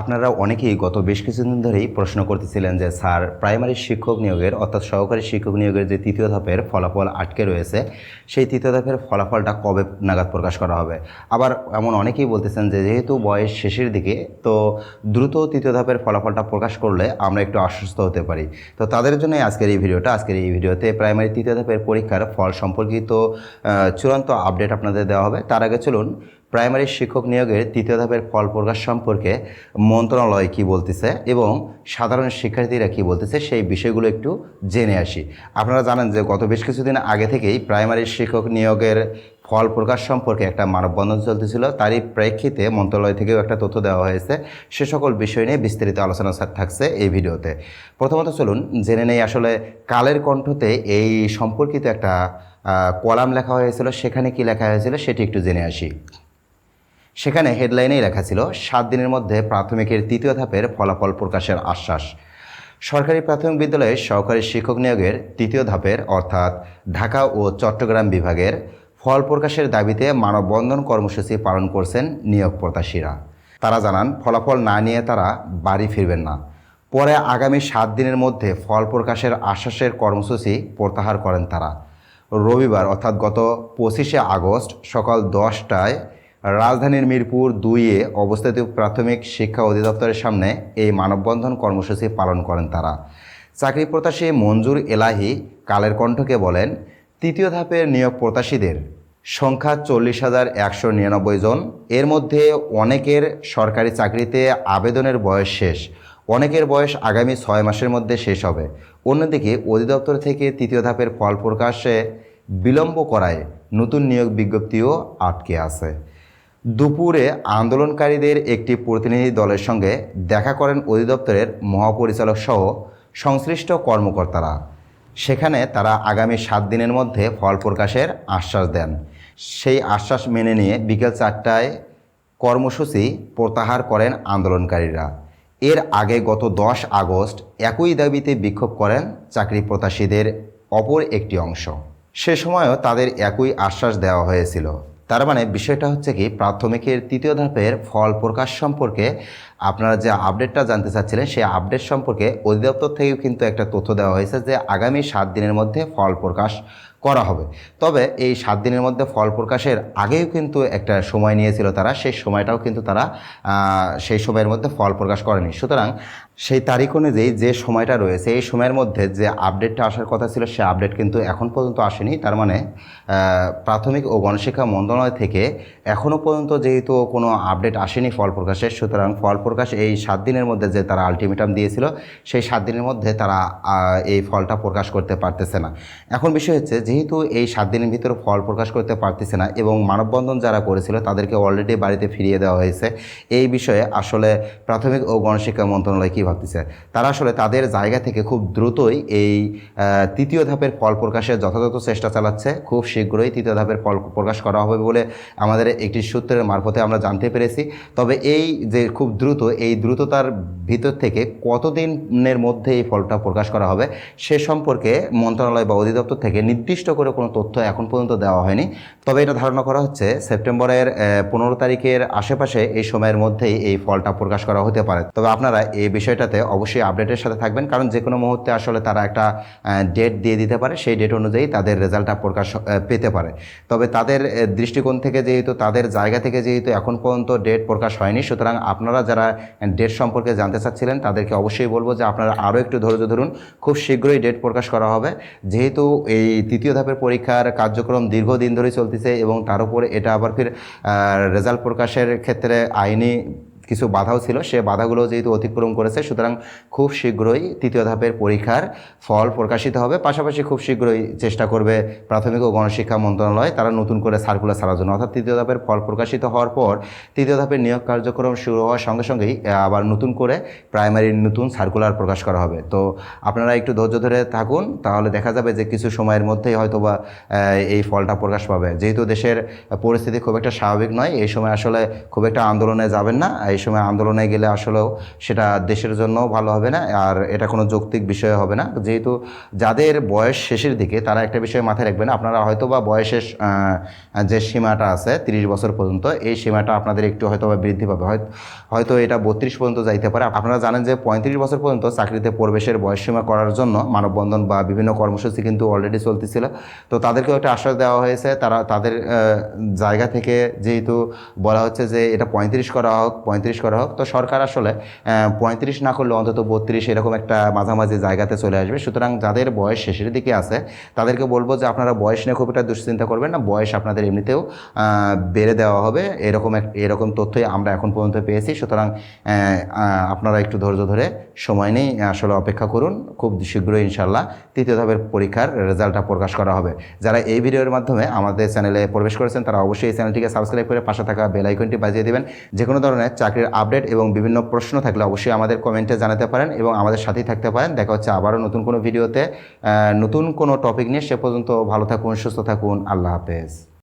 আপনারা অনেকেই গত বেশ কিছুদিন ধরেই প্রশ্ন করতেছিলেন যে, স্যার, প্রাইমারি শিক্ষক নিয়োগের অর্থাৎ সহকারী শিক্ষক নিয়োগের যে তৃতীয় ধাপের ফলাফল আটকে রয়েছে, সেই তৃতীয় ধাপের ফলাফলটা কবে নাগাদ প্রকাশ করা হবে? আবার এমন অনেকেই বলতেছেন যে, যেহেতু বয়স শেষের দিকে, তো দ্রুত তৃতীয় ধাপের ফলাফলটা প্রকাশ করলে আমরা একটু আশ্বস্ত হতে পারি। তো তাদের জন্য আজকের এই ভিডিওটা। আজকের এই ভিডিওতে প্রাইমারি তৃতীয় ধাপের পরীক্ষার ফল সম্পর্কিত চূড়ান্ত আপডেট আপনাদের দেওয়া হবে। তার আগে চলুন প্রাইমারি শিক্ষক নিয়োগের তৃতীয় ধাপের ফল প্রকাশ সম্পর্কে মন্ত্রণালয় কি বলতেছে এবং সাধারণ শিক্ষার্থীরা কি বলতেছে সেই বিষয়গুলো একটু জেনে আসি। আপনারা জানেন যে গত বেশ কিছুদিন আগে থেকেই প্রাইমারি শিক্ষক নিয়োগের ফল প্রকাশ সম্পর্কে একটা মানববন্ধন চলতেছিল। তারই প্রেক্ষিতে মন্ত্রণালয় থেকেও একটা তথ্য দেওয়া হয়েছে। সে সকল বিষয় নিয়ে বিস্তারিত আলোচনা থাকছে এই ভিডিওতে। প্রথমত চলুন জেনে নেই আসলে কালের কণ্ঠতে এই সম্পর্কিত একটা কলাম লেখা হয়েছিল। সেখানে কি লেখা হয়েছিল সেটি একটু জেনে আসি। সেখানে হেডলাইনেই লেখা ছিল, সাত দিনের মধ্যে প্রাথমিকের তৃতীয় ধাপের ফলাফল প্রকাশের আশ্বাস। সরকারি প্রাথমিক বিদ্যালয়ের সহকারী শিক্ষক নিয়োগের তৃতীয় ধাপের, অর্থাৎ ঢাকা ও চট্টগ্রাম বিভাগের ফল প্রকাশের দাবিতে মানববন্ধন কর্মসূচি পালন করছেন নিয়োগ প্রত্যাশীরা। তারা জানান, ফলাফল না নিয়ে তারা বাড়ি ফিরবেন না। পরে আগামী সাত দিনের মধ্যে ফল প্রকাশের আশ্বাসের কর্মসূচি প্রত্যাহার করেন তারা। রবিবার, অর্থাৎ গত পঁচিশে আগস্ট সকাল দশটায় রাজধানীর মিরপুর দুইয়ে অবস্থিত প্রাথমিক শিক্ষা অধিদপ্তরের সামনে এই মানববন্ধন কর্মসূচি পালন করেন তারা। চাকরি প্রত্যাশী মঞ্জুর এলাহি কালের কণ্ঠকে বলেন, তৃতীয় ধাপের নিয়োগ প্রত্যাশীদের সংখ্যা চল্লিশ হাজার একশো নিরানব্বই জন। এর মধ্যে অনেকের সরকারি চাকরিতে আবেদনের বয়স শেষ। অনেকের বয়স আগামী ছয় মাসের মধ্যে শেষ হবে। অন্যদিকে অধিদপ্তর থেকে তৃতীয় ধাপের ফল প্রকাশে বিলম্ব করায় নতুন নিয়োগ বিজ্ঞপ্তিও আটকে আছে। দুপুরে আন্দোলনকারীদের একটি প্রতিনিধি দলের সঙ্গে দেখা করেন অধিদপ্তরের মহাপরিচালক সহ সংশ্লিষ্ট কর্মকর্তারা। সেখানে তারা আগামী সাত দিনের মধ্যে ফল প্রকাশের আশ্বাস দেন। সেই আশ্বাস মেনে নিয়ে বিকেল চারটায় কর্মসূচি প্রত্যাহার করেন আন্দোলনকারীরা। এর আগে গত দশ আগস্ট একই দাবিতে বিক্ষোভ করেন চাকরি প্রত্যাশীদের অপর একটি অংশ। সে সময়ও তাদের একই আশ্বাস দেওয়া হয়েছিল। তার মানে বিষয়টা হচ্ছে কি প্রাথমিকের তৃতীয় ধাপের ফল প্রকাশ সম্পর্কে আপনারা যে আপডেটটা জানতে চাচ্ছিলেন, সেই আপডেট সম্পর্কে অধিদপ্তর থেকেও কিন্তু একটা তথ্য দেওয়া হয়েছে যে আগামী সাত দিনের মধ্যে ফল প্রকাশ করা হবে। তবে এই সাত দিনের মধ্যে ফল প্রকাশের আগেও কিন্তু একটা সময় নিয়েছিল তারা, সেই সময়টাও কিন্তু তারা সেই সময়ের মধ্যে ফল প্রকাশ করেনি। সুতরাং সেই তারিখ অনুযায়ী যে সময়টা রয়েছে, এই সময়ের মধ্যে যে আপডেটটা আসার কথা ছিল, সে আপডেট কিন্তু এখন পর্যন্ত আসেনি। তার মানে প্রাথমিক ও গণশিক্ষা মন্ত্রণালয় থেকে এখনও পর্যন্ত যেহেতু কোনো আপডেট আসেনি ফল প্রকাশের, সুতরাং ফল প্রকাশ এই সাত দিনের মধ্যে যে তারা আলটিমেটাম দিয়েছিল, সেই সাত দিনের মধ্যে তারা এই ফলটা প্রকাশ করতে পারতেছে না। এখন বিষয় হচ্ছে, যেহেতু এই সাত দিনের ভিতরে ফল প্রকাশ করতে পারতেছে না এবং মানববন্ধন যারা করেছিল, তাদেরকে অলরেডি বাড়িতে ফিরিয়ে দেওয়া হয়েছে। এই বিষয়ে আসলে প্রাথমিক ও গণশিক্ষা মন্ত্রণালয় কী ভাবতেছে? তারা আসলে তাদের জায়গা থেকে খুব দ্রুতই এই তৃতীয় ধাপের ফল প্রকাশের যথাযথ চেষ্টা চালাচ্ছে। খুব শীঘ্রই তৃতীয় ধাপের ফল প্রকাশ করা হবে বলে আমাদের একটি সূত্রের মারফতে আমরা জানতে পেরেছি। তবে এই যে খুব দ্রুত এই দ্রুততার ভিতর থেকে কতদিনের মধ্যে এই ফলটা প্রকাশ করা হবে সে সম্পর্কে মন্ত্রণালয় বা অধিদপ্তর থেকে নির্দিষ্ট করে কোনো তথ্য এখন পর্যন্ত দেওয়া হয়নি। তবে এটা ধারণা করা হচ্ছে সেপ্টেম্বরের পনেরো তারিখের আশেপাশে এই সময়ের মধ্যেই এই ফলটা প্রকাশ করা হতে পারে। তবে আপনারা এই বিষয়টাতে অবশ্যই আপডেটের সাথে থাকবেন, কারণ যে কোনো মুহূর্তে আসলে তারা একটা ডেট দিয়ে দিতে পারে, সেই ডেট অনুযায়ী তাদের রেজাল্টটা প্রকাশ পেতে পারে। তবে তাদের দৃষ্টিকোণ থেকে যেহেতু, তাদের জায়গা থেকে যেহেতু এখন পর্যন্ত ডেট প্রকাশ হয়নি, সুতরাং আপনারা যারা ডেট সম্পর্কে জানতে চাচ্ছিলেন, তাদেরকে অবশ্যই বলব যে আপনারা আরও একটু ধৈর্য ধরুন। খুব শীঘ্রই ডেট প্রকাশ করা হবে। যেহেতু এই তৃতীয় ধাপের পরীক্ষার কার্যক্রম দীর্ঘদিন ধরে চলতেছে এবং তার উপরে এটা আবার ফির রেজাল্ট প্রকাশের ক্ষেত্রে আইনি কিছু বাধাও ছিল, সে বাধাগুলো যেহেতু অতিক্রম করেছে, সুতরাং খুব শীঘ্রই তৃতীয় ধাপের পরীক্ষার ফল প্রকাশিত হবে। পাশাপাশি খুব শীঘ্রই চেষ্টা করবে প্রাথমিক ও গণশিক্ষা মন্ত্রণালয়, তারা নতুন করে সার্কুলার ছাড়ার জন্য। অর্থাৎ তৃতীয় ধাপের ফল প্রকাশিত হওয়ার পর তৃতীয় ধাপের নিয়োগ কার্যক্রম শুরু হওয়ার সঙ্গে সঙ্গেই আবার নতুন করে প্রাইমারির নতুন সার্কুলার প্রকাশ করা হবে। তো আপনারা একটু ধৈর্য ধরে থাকুন, তাহলে দেখা যাবে যে কিছু সময়ের মধ্যেই হয়তো বা এই ফলটা প্রকাশ পাবে। যেহেতু দেশের পরিস্থিতি খুব একটা স্বাভাবিক নয়, এই সময় আসলে খুব একটা আন্দোলনে যাবেন না, এই এই সময় আন্দোলনে গেলে আসলেও সেটা দেশের জন্য ভালো হবে না, আর এটা কোনো যৌক্তিক বিষয় হবে না। যেহেতু যাদের বয়স শেষের দিকে, তারা একটা বিষয় মাথায় রাখবেন, আপনারা হয়তো বা বয়সের যে সীমাটা আছে, তিরিশ বছর পর্যন্ত, এই সীমাটা আপনাদের একটু হয়তো বা বৃদ্ধি পাবে। হয়তো এটা বত্রিশ পর্যন্ত যাইতে পারে। আপনারা জানেন যে পঁয়ত্রিশ বছর পর্যন্ত চাকরিতে প্রবেশের বয়সসীমা করার জন্য মানববন্ধন বা বিভিন্ন কর্মসূচি কিন্তু অলরেডি চলতেছিল। তো তাদেরকেও একটা আশ্বাস দেওয়া হয়েছে, তারা তাদের জায়গা থেকে যেহেতু বলা হচ্ছে যে এটা পঁয়ত্রিশ করা হোক, পঁয়ত্রিশ করা হোক। তো সরকার আসলে পঁয়ত্রিশ না করলে অন্তত বত্রিশ এরকম একটা মাঝামাঝি জায়গাতে চলে আসবে। সুতরাং যাদের বয়স শেষের দিকে আছে, তাদেরকে বলব যে আপনারা বয়স নিয়ে খুব একটা দুশ্চিন্তা করবেন না। বয়স আপনাদের এমনিতেও বেড়ে দেওয়া হবে। এরকম এক, এরকম তথ্যই আমরা এখন পর্যন্ত পেয়েছি। সুতরাং আপনারা একটু ধৈর্য ধরে সময় নেই আসলে অপেক্ষা করুন। খুব শীঘ্রই ইনশাল্লাহ তৃতীয় ধাপের পরীক্ষার রেজাল্টটা প্রকাশ করা হবে। যারা এই ভিডিওর মাধ্যমে আমাদের চ্যানেলে প্রবেশ করেছেন, তারা অবশ্যই এই চ্যানেলটিকে সাবস্ক্রাইব করে পাশে থাকা বেল আইকনটি বাজিয়ে দেবেন। যে কোনো ধরনের চাকরির আপডেট এবং বিভিন্ন প্রশ্ন থাকলে অবশ্যই আমাদের কমেন্টে জানাতে পারেন এবং আমাদের সাথেই থাকতে পারেন। দেখা হচ্ছে আবারও নতুন কোনো ভিডিওতে। নতুন কোনো টপিক নিয়ে সে পর্যন্ত ভালো থাকুন, সুস্থ থাকুন। আল্লাহ হাফেজ।